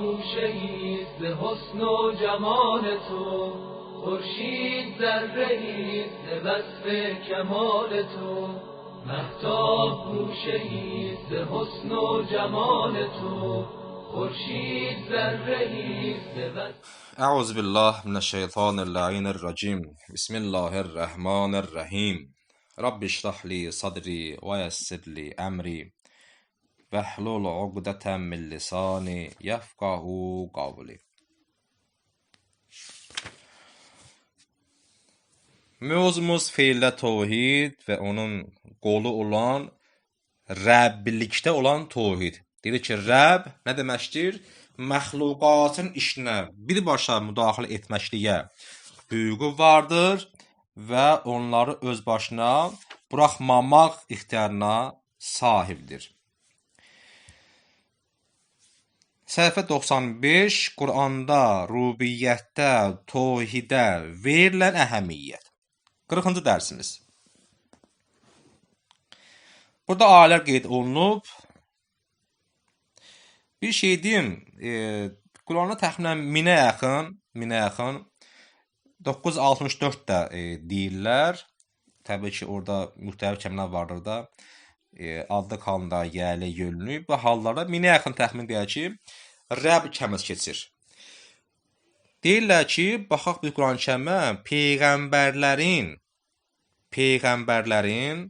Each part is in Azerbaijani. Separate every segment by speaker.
Speaker 1: گوشه ز حسن و جمال تو. خورشید ذره ز وصف کمال تو. مهتاب گوشه ز حسن و جمال تو. خورشید ذره ز وصف
Speaker 2: أعوذ بالله من الشيطان اللعين الرجيم بسم الله الرحمن الرحيم رب اشرح لي صدري ويسر لي أمري واحلل عقدة من لساني يفقه قولي Mövzumuz feillə tövhid və onun qolu olan Rəbbilikdə olan tövhid. Deyir ki, Rəbb nə deməkdir? Məxluqatın işinə birbaşa müdaxilə etməkliyə hüququ vardır və onları öz başına buraxmamaq ixtiyarına sahibdir. Səhifə 95 Quranda rubiyyətdə, tövhidə verilən əhəmiyyət. 40-cı dərsimiz. Burada ayələr qeyd olunub. Bir şey deyim, e, Quranda təxminən 1000-ə yaxın, 1000-ə yaxın 964 də e, deyirlər. Təbii ki, orada müxtəlif kəlmələr vardır da. E, adlı kanda, yəli, yönlü bu hallarda 1000-ə yaxın təxmin deyək ki, Rəbb kəlməsi keçir. Deyirlər ki, baxaq bir Quran-Kərimə peyğəmbərlərin peyğəmbərlərin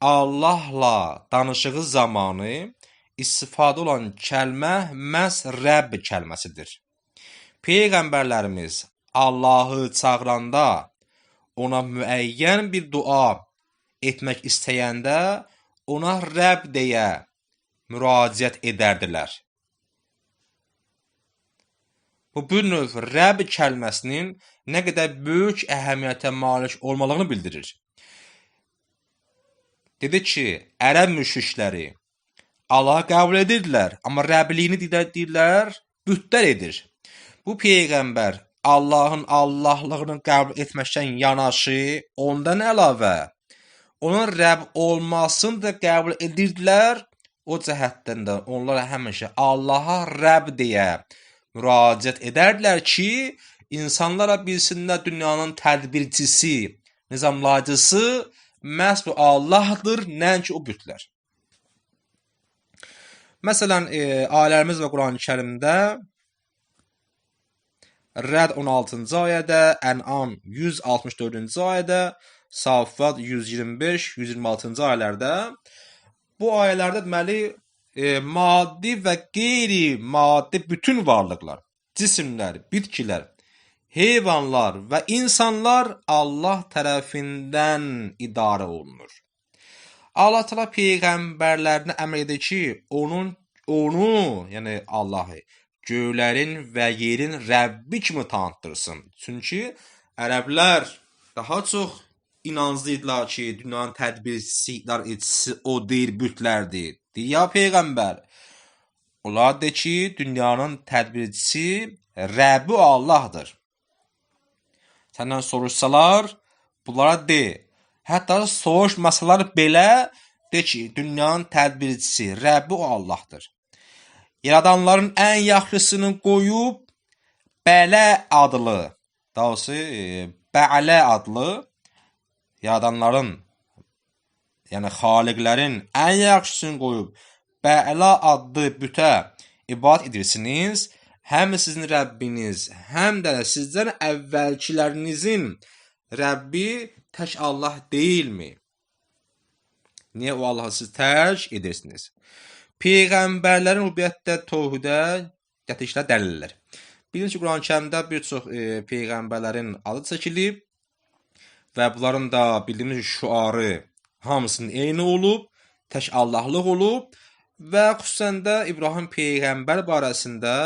Speaker 2: Allahla danışığı zamanı istifadə olan kəlmə məhz Rəbb kəlməsidir. Peyğəmbərlərimiz Allahı çağıranda ona müəyyən bir dua etmək istəyəndə ona Rəbb deyə müraciət edərdilər. Bu bir növ Rəbb kəlməsinin nə qədər böyük əhəmiyyətə malik olmalığını bildirir. Dedi ki, ərəb müşrikləri Allahı qəbul edirdilər, amma Rəbliyini deyirlər, bütlər edir. Bu peyğəmbər Allahın Allahlığını qəbul etməkdən yanaşı, ondan əlavə onun Rəbb olmasını da qəbul edirdilər. O cəhətdən də onlar həmişə Allaha Rəbb deyə müraciət edərdilər ki, insanlara bilsinlər dünyanın tədbirçisi, nizamlayıcısı məhz bu Allahdır, nəinki o bütlər. Məsələn, e, ayələrimiz və Qurani-Kərimdə Rəd 16-cı ayədə, Ən'am 164-cü ayədə, Saffat 125-126-cı ayələrdə bu ayələrdə deməli e, maddi və qeyri-maddi bütün varlıqlar, cisimlər, bitkilər, heyvanlar və insanlar Allah tərəfindən idarə olunur. Allah təala peyğəmbərlərinə əmr edir ki, onun onu, yəni Allahı göylərin və yerin Rəbbi kimi tanıtdırsın. Çünki ərəblər daha çox inanclı idilər ki, dünyanın tədbirçisi, iqtidar etisi o deyil, bütlərdir. Deyir, ya Peyğəmbər, onlar de ki, dünyanın tədbirçisi Rəbbi Allahdır. Səndən soruşsalar, bunlara de. Hətta soruşmasalar belə, de ki, dünyanın tədbirçisi Rəbbi o Allahdır. Yaradanların ən yaxşısını qoyub Bələ adlı, daha doğrusu e, Bələ adlı yaradanların, yəni xaliqlərin ən yaxşısını qoyub Bəla adlı bütə ibadət edirsiniz, həm sizin Rəbbiniz, həm də sizdən əvvəlkilərinizin Rəbbi tək Allah deyilmi? Niyə o Allahı siz tərk edirsiniz? Peyğəmbərlərin rübiyyətdə tövhidə gətirişlər dəlillər. Birinci Quran-Kərimdə bir çox e, peyğəmbərlərin adı çəkilib və bunların da bildiyimiz şüarı hamısının eyni olub, tək Allahlıq olub və xüsusən də İbrahim peyğəmbər barəsində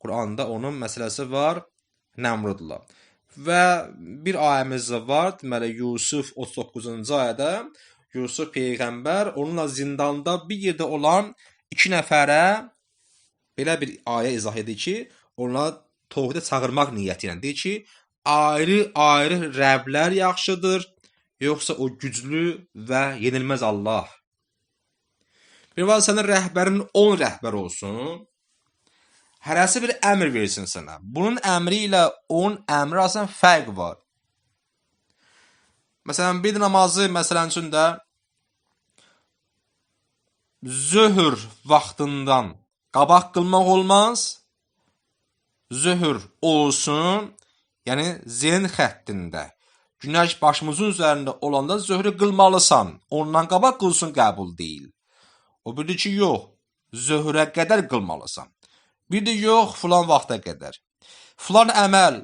Speaker 2: Quranda onun məsələsi var, Nəmrudla. Və bir ayəmiz var, deməli Yusuf 39-cu ayədə Yusuf peyğəmbər onunla zindanda bir yerdə olan iki nəfərə belə bir ayə izah edir ki, onları tövhidə çağırmaq niyyəti ilə deyir ki, ayrı-ayrı Rəblər yaxşıdır, yoxsa o güclü və yenilməz Allah? Bir var sənin rəhbərin 10 rəhbər olsun. hərəsi bir əmr versin sənə. Bunun əmri ilə onun əmri arasında fərq var. Məsələn, bir namazı məsələn üçün də zöhr vaxtından qabaq qılmaq olmaz. Zöhr olsun, yəni zen xəttində. Günəş başımızın üzərində olanda zöhrü qılmalısan. Ondan qabaq qılsın qəbul deyil. O bildi ki, yox, zöhrə qədər qılmalısan. Bir də yox, filan vaxta qədər. Filan əməl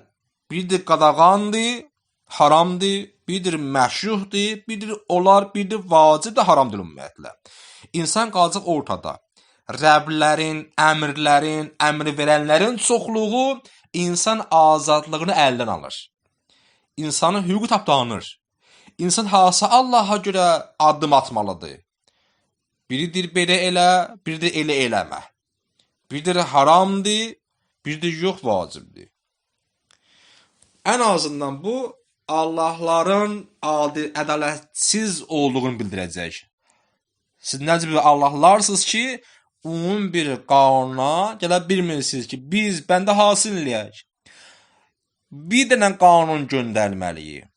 Speaker 2: birdir qadağandır, haramdır, birdir məşruhdur, birdir olar, birdir vacibdir, haramdır ümumiyyətlə. İnsan qalacaq ortada. Rəblərin, əmrlərin, əmr verənlərin çoxluğu insan azadlığını əldən alır. İnsanın hüququ tapdanır. İnsan hansı Allaha görə addım atmalıdır? Biridir belə elə, biridir elə eləmə. Biridir haramdır, biridir yox vacibdir. Ən azından bu Allahların adi ədalətsiz olduğunu bildirəcək. Siz necə bir Allahlarsınız ki, onun bir qanuna gələ bilmirsiniz ki, biz bəndə hasil eləyək. Bir dənə qanun göndərməliyik.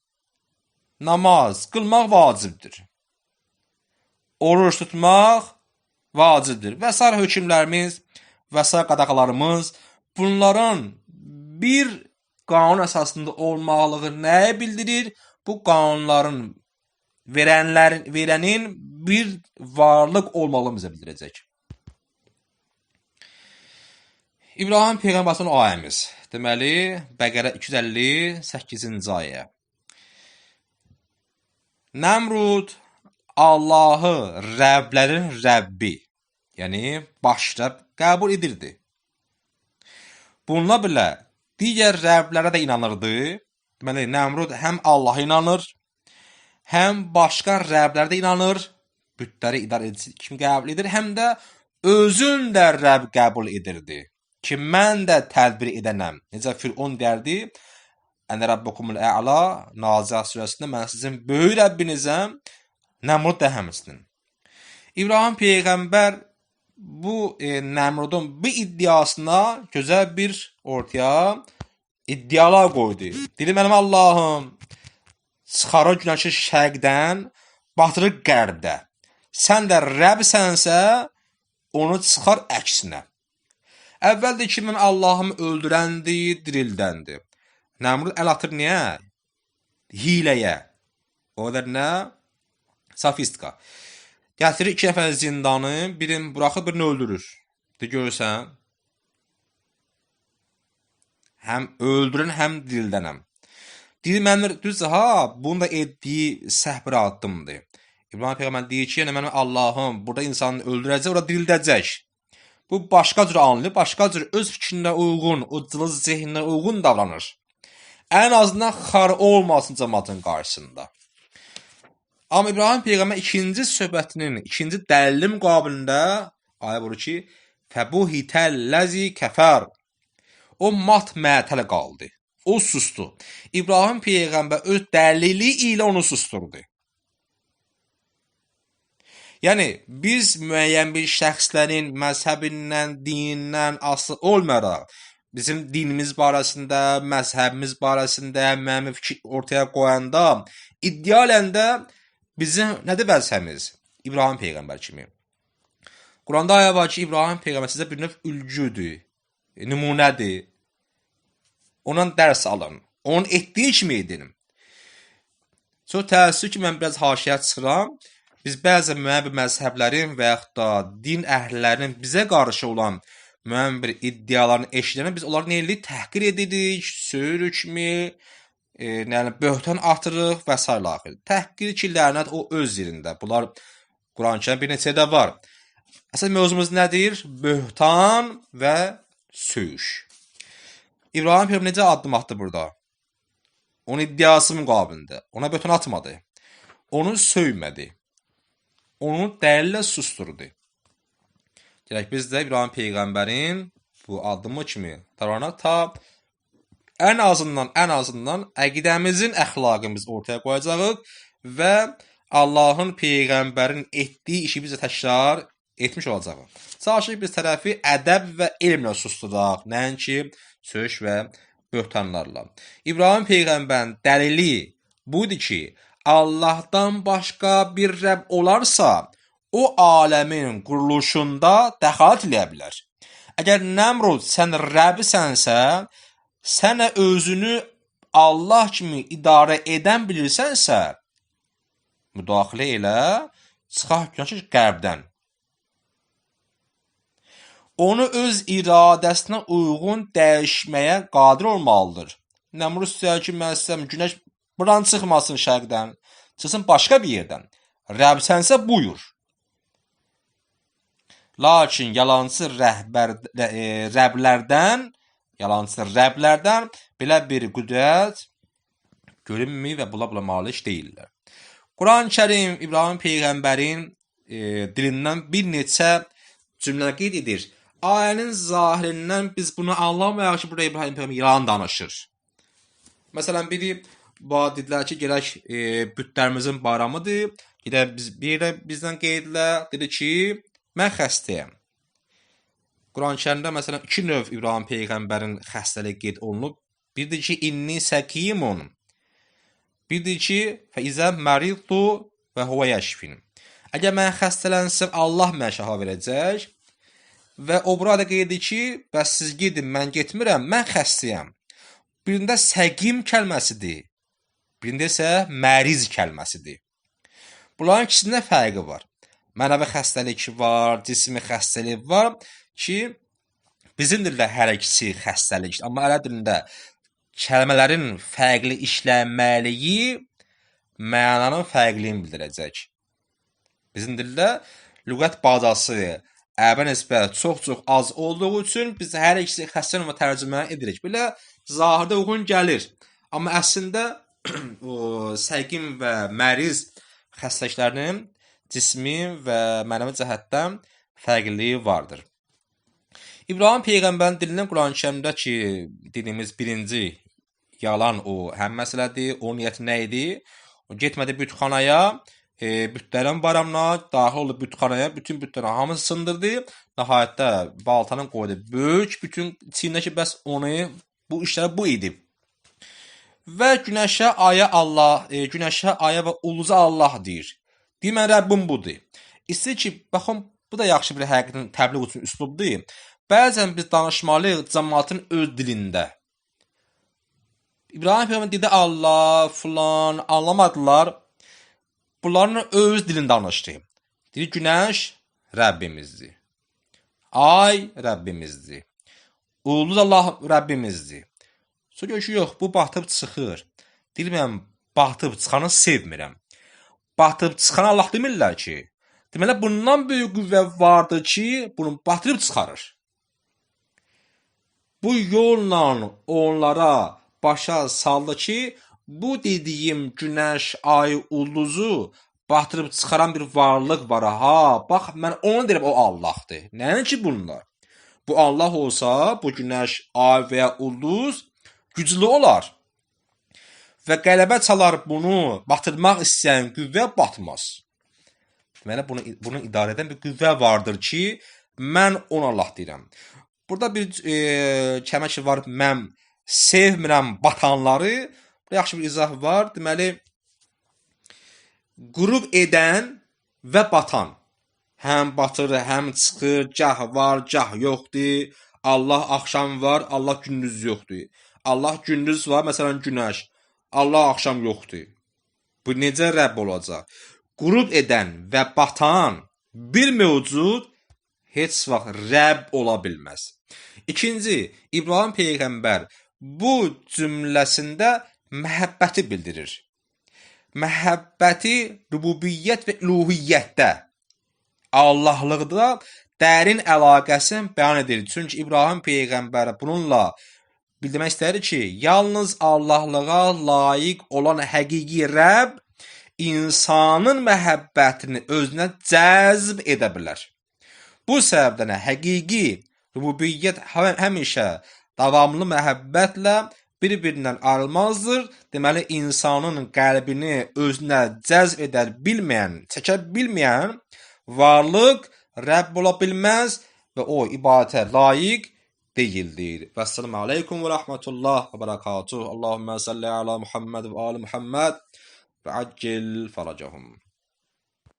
Speaker 2: Namaz qılmaq vacibdir. Oruç tutmaq vacibdir. Və sair hökmlərimiz və sair qadağalarımız bunların bir qanun əsasında olmaqlığı nəyə bildirir? Bu qanunların verənlərin verənin bir varlıq olmağını bizə bildirəcək. İbrahim peyğəmbərin ayəmiz. Deməli, Bəqərə 258-ci ayə. Nəmrud Allahı Rəblərin Rəbbi, yəni baş Rəbb qəbul edirdi. Bununla belə digər Rəblərə də inanırdı. Deməli, Nəmrud həm Allaha inanır, həm başqa Rəblərə də inanır, bütləri idarə edici kimi qəbul edir, həm də özün də Rəbb qəbul edirdi ki, mən də tədbir edənəm. Necə Firon derdi? Ənə Rabbukumul Ə'la Naziat surəsində mən sizin böyük Rəbbinizəm. Nəmrud da həmçinin. İbrahim peyğəmbər bu e, Nəmrudun bu iddiasına gözəl bir ortaya iddialar qoydu. Dedi mənim Allahım çıxarır günəşi şərqdən, batırır qərbdə. Sən də Rəbsənsə, onu çıxar əksinə. Əvvəldə ki, mən Allahımı öldürəndir, dirildəndir. Nəmrud əl atır niyə? Hiləyə. O da nə? Safistika. Gətirir iki nəfər zindanı, birini buraxır, birini öldürür. De görürsən? Həm öldürən, həm dirildənəm. Deyir mənlər düzdür ha, bunu da etdiyi səhv bir addımdır. İbrahim peyğəmbər deyir ki, yəni mənim Allahım burada insanı öldürəcək, orada dirildəcək. Bu başqa cür anlayır, başqa cür öz fikrinə uyğun, o cılız zehninə uyğun davranır. Ən azından xar olmasın cəmaatın qarşısında. Amma İbrahim peyğəmbər ikinci söhbətinin, ikinci dəlil müqabilində ayə vurur ki, Fəbuhitəl-ləzi kəfər. O mat mətəl qaldı. O sustu. İbrahim peyğəmbər öz dəlili ilə onu susturdu. Yəni biz müəyyən bir şəxslərin məzhəbindən, dinindən asılı olmayaraq bizim dinimiz barəsində, məzhəbimiz barəsində müəyyən fikir ortaya qoyanda iddialən də bizim nədir vəzifəmiz? İbrahim peyğəmbər kimi. Quranda ayə var ki, İbrahim peyğəmbər sizə bir növ ülgüdür, nümunədir. Ondan dərs alın. Onun etdiyi kimi edin. Çox təəssüf ki, mən biraz haşiyə çıxıram. Biz bəzən müəyyən bir məzhəblərin və yaxud da din əhllərinin bizə qarşı olan müəyyən bir iddialarını eşidəndə biz onları nə edirik? Təhqir edirik, söyürük kimi, e, yəni böhtan atırıq və s. Təhqir ki, lənət o öz yerində. Bunlar Quran-Kərim bir neçə də var. Əsas mövzumuz nədir? Böhtan və söyüş. İbrahim Peyğəmbər necə addım atdı burada? Onun iddiası müqabilində. Ona böhtan atmadı. Onu söymədi. Onu dəlillə susturdu. Gələk biz də İbrahim Peyğəmbərin bu addımı kimi davranaq ta ən azından, ən azından əqidəmizin əxlaqımız ortaya qoyacağıq və Allahın peyğəmbərin etdiyi işi bizə təkrar etmiş olacağıq. Çalışırıq biz tərəfi ədəb və elmlə susturaq, nəinki söz və böhtanlarla. İbrahim peyğəmbərin dəlili budur ki, Allahdan başqa bir Rəbb olarsa, o aləmin quruluşunda dəxalət eləyə bilər. Əgər Nəmrud sən Rəbbisənsə, sənə özünü Allah kimi idarə edən bilirsənsə, müdaxilə elə, çıxaq günəş qərbdən. Onu öz iradəsinə uyğun dəyişməyə qadir olmalıdır. Nəmrud istəyir ki, mən istəyirəm günəş buran çıxmasın şərqdən, çıxsın başqa bir yerdən. Rəbsənsə buyur. Lakin yalançı rəhbər e, rəblərdən, yalançı rəblərdən belə bir qüdrət görünmür və bula bula malik deyirlər. Quran-Kərim İbrahim peyğəmbərin e, dilindən bir neçə cümlə qeyd edir. Ayənin zahirindən biz bunu anlamayaq ki, burada İbrahim peyğəmbər yalan danışır. Məsələn, biri bu dedilər ki, gərək e, bütlərimizin bayramıdır. Gedək biz bir də bizdən qeydlər dedi ki, mən xəstəyəm. Quran-Kərimdə məsələn iki növ İbrahim peyğəmbərin xəstəliyi qeyd olunub. Biridir ki, inni səkimun. Biridir ki, fə izə məridtu və huve yəşfin. Əgər mən xəstələnsəm, Allah mənə şəfa verəcək. Və o burada qeyd edir ki, bəs siz gedin, mən getmirəm, mən xəstəyəm. Birində səqim kəlməsidir. Birində isə məriz kəlməsidir. Bunların ikisində fərqi var. Mənəvi xəstəlik var, cismi xəstəlik var ki, bizim dildə hər ikisi xəstəlikdir. Amma ərəb dilində kəlmələrin fərqli işlənməliyi mənanın fərqliyini bildirəcək. Bizim dildə lüğət bazası ərəbə nisbət çox-çox az olduğu üçün biz hər ikisi xəstə və tərcümə edirik. Belə zahirdə uyğun gəlir. Amma əslində o səqim və məriz xəstəliklərinin cismi və mənəvi cəhətdən fərqliliyi vardır. İbrahim peyğəmbərin dilindən Quran-Kərimdə ki, dediyimiz birinci yalan o həm məsələdir. O niyyəti nə idi? O getmədi bütxanaya, e, bütlərin bayramına daxil oldu bütxanaya, bütün bütləri hamısı sındırdı. Nəhayətdə baltanın qoydu böyük bütün içindəki bəs onu bu işlər bu idi. Və günəşə, aya Allah, e, günəşə, aya və uluza Allah deyir. Demən Rəbbim budur. İstəyir ki, baxın, bu da yaxşı bir həqiqətin təbliğ üçün üslubdur. Bəzən biz danışmalıyıq cəmaatın öz dilində. İbrahim peyğəmbər dedi Allah, filan, anlamadılar. Bunların öz dilində danışdı. Dedi günəş Rəbbimizdir. Ay Rəbbimizdir. Ulduz Allah Rəbbimizdir. Sonra ki, yox, bu batıb çıxır. Deyir, mən batıb çıxanı sevmirəm. Batıb çıxan Allah demirlər ki. Deməli, bundan böyük qüvvə vardır ki, bunu batırıb çıxarır. Bu yolla onlara başa saldı ki, bu dediyim günəş, ay, ulduzu batırıb çıxaran bir varlıq var ha. Bax, mən onu deyirəm, o Allahdır. Nəinki bunlar? Bu Allah olsa, bu günəş, ay və ya ulduz güclü olar. Və qələbə çalar bunu batırmaq istəyən qüvvə batmaz. Deməli bunu bunu idarə edən bir qüvvə vardır ki, mən ona Allah deyirəm. Burada bir e, kəmə ki var, mən sevmirəm batanları. Burada yaxşı bir izah var. Deməli qürub edən və batan həm batır, həm çıxır, gah var, gah yoxdur. Allah axşam var, Allah gündüz yoxdur. Allah gündüz var, məsələn günəş. Allah axşam yoxdur. Bu necə Rəbb olacaq? Qürub edən və batan bir mövcud heç vaxt Rəbb ola bilməz. İkinci, İbrahim peyğəmbər bu cümləsində məhəbbəti bildirir. Məhəbbəti rububiyyət və üluhiyyətdə Allahlıqda dərin əlaqəsini bəyan edir. Çünki İbrahim peyğəmbər bununla bildirmək istəyir ki, yalnız Allahlığa layiq olan həqiqi Rəbb insanın məhəbbətini özünə cəzb edə bilər. Bu səbəbdən həqiqi rububiyyət həmişə davamlı məhəbbətlə bir-birindən ayrılmazdır. Deməli insanın qəlbini özünə cəzb edə bilməyən, çəkə bilməyən varlıq Rəbb ola bilməz və o ibadətə layiq değildir. Vesselamu aleyküm ve rahmetullah ve berekatuhu. Allahümme salli ala Muhammed ve ala Muhammed ve accil faracahum.